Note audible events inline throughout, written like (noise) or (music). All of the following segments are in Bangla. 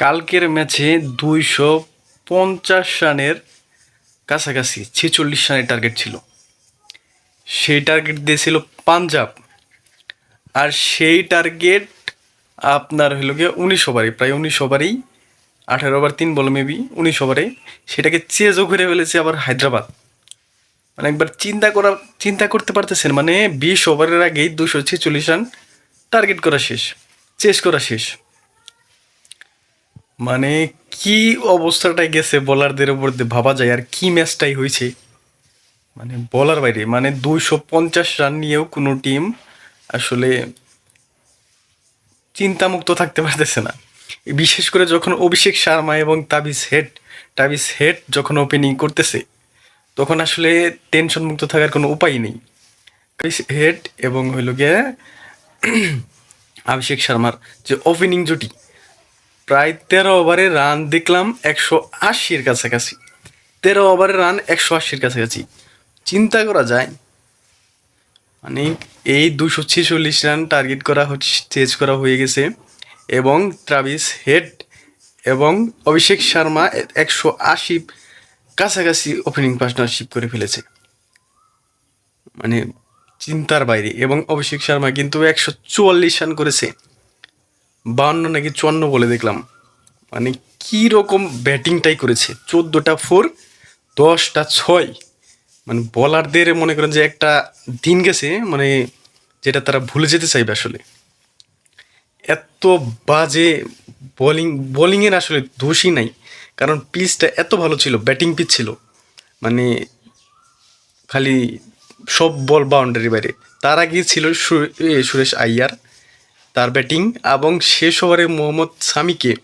কালকের ম্যাচে দুইশো পঞ্চাশ রানের কাছাকাছি, ছেচল্লিশ রানের টার্গেট ছিল। সেই টার্গেট দিয়েছিল পাঞ্জাব। আর সেই টার্গেট আপনার হলো গিয়ে উনিশ ওভারে, প্রায় উনিশ ওভারেই, আঠারো ওভার তিন বল মেবি উনিশ ওভারে। সেটাকে চেজও ঘুরে ফেলেছে আবার হায়দ্রাবাদ। মানে একবার চিন্তা করা, চিন্তা করতে পারতেছেন মানে বিশ ওভারের আগেই দুশো ছেচল্লিশ রান টার্গেট করা শেষ চেস করা শেষ। মানে কি অবস্থাটাই গেছে বলারদের উপর ভাবা যায় আর কি ম্যাচটাই হয়েছে? মানে বলার বাইরে মানে দুইশো পঞ্চাশ রান নিয়েও কোনো টিম আসলে চিন্তামুক্ত থাকতে পারতেছে না। বিশেষ করে যখন অভিষেক শর্মা এবং তাবিজ হেড তাবিজ হেড যখন ওপেনিং করতেছে, তখন আসলে টেনশন মুক্ত থাকার কোনো উপায় নেই। হেড এবং হইল গিয়ে (clears throat) অভিষেক শর্মার যে ওপেনিং জুটি প্রায় তেরো ওভারে রান দেখলাম একশো আশির কাছাকাছি। তেরো ওভারে রান একশো আশির কাছাকাছি। চিন্তা করা যায়। মানে এই দুশো ছেচল্লিশ রান টার্গেট করা হচ্ছে চেজ করা হয়ে গেছে এবং ট্রাভিস হেড এবং অভিষেক শর্মা একশো আশি কাছাকাছি ওপেনিং পার্টনারশিপ করে ফেলেছে। মানে চিন্তার বাইরে এবং অভিষেক শর্মা কিন্তু একশো চুয়াল্লিশ রান করেছে। বাউন্ন নাকি চুয়ান্ন বলে দেখলাম। মানে কী রকম ব্যাটিংটাই করেছে। চোদ্দোটা ফোর দশটা ছয়। মানে বলারদের মনে করেন যে একটা দিন গেছে মানে যেটা তারা ভুলে যেতে চাইবে আসলে। এত বাজে বোলিং বোলিংয়ের আসলে দোষই নাই। কারণ পিচটা এত ভালো ছিল ব্যাটিং পিচ ছিল। মানে খালি সব বল বাউন্ডারি বাইরে। তার আগে ছিল সুরেশ আইয়ার। ব্যাটিং এবং শেষ ওভারে মোহাম্মদ সামিকে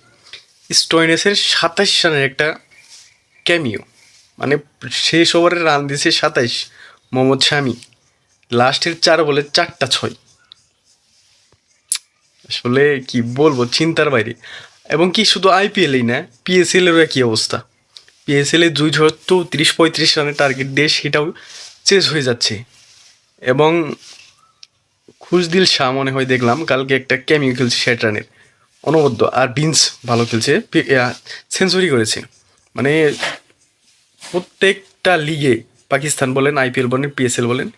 স্টোইনেসের সাতাশ রানের একটা ক্যামিও। মানে শেষ ওভারে রান দিয়েছে সাতাইশ মোহাম্মদ শামি। লাস্টের চার বলে চারটা ছয়। আসলে কি বলব, চিন্তার বাইরে। এবং কি শুধু আইপিএলেই না পিএসএলেরও একই অবস্থা। পিএসএলে দুই চৌত্রিশ পঁয়ত্রিশ রানের টার্গেট দিয়ে সেটাও চেস হয়ে যাচ্ছে। এবং খুশদিল শাহ মনে হয় দেখলাম, কালকে একটা ক্যামিও খেলছে ষাট রানের। অনবদ্য। আর বিন্স ভালো খেলছে। সেঞ্চুরি করেছে। মানে প্রত্যেকটা লিগে পাকিস্তান বলেন আইপিএল বলেন পিএসএল বলেন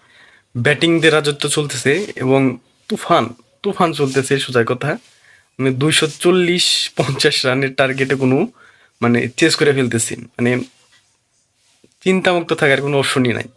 ব্যাটিংদের রাজত্ব চলতেছে এবং তুফান তুফান চলতেছে, সোজা কথা। মানে দুইশো চল্লিশ পঞ্চাশ রানের টার্গেটে কোনো মানে চেস করে ফেলতেছি। মানে চিন্তামুক্ত থাকার কোনো অপশনই নাই।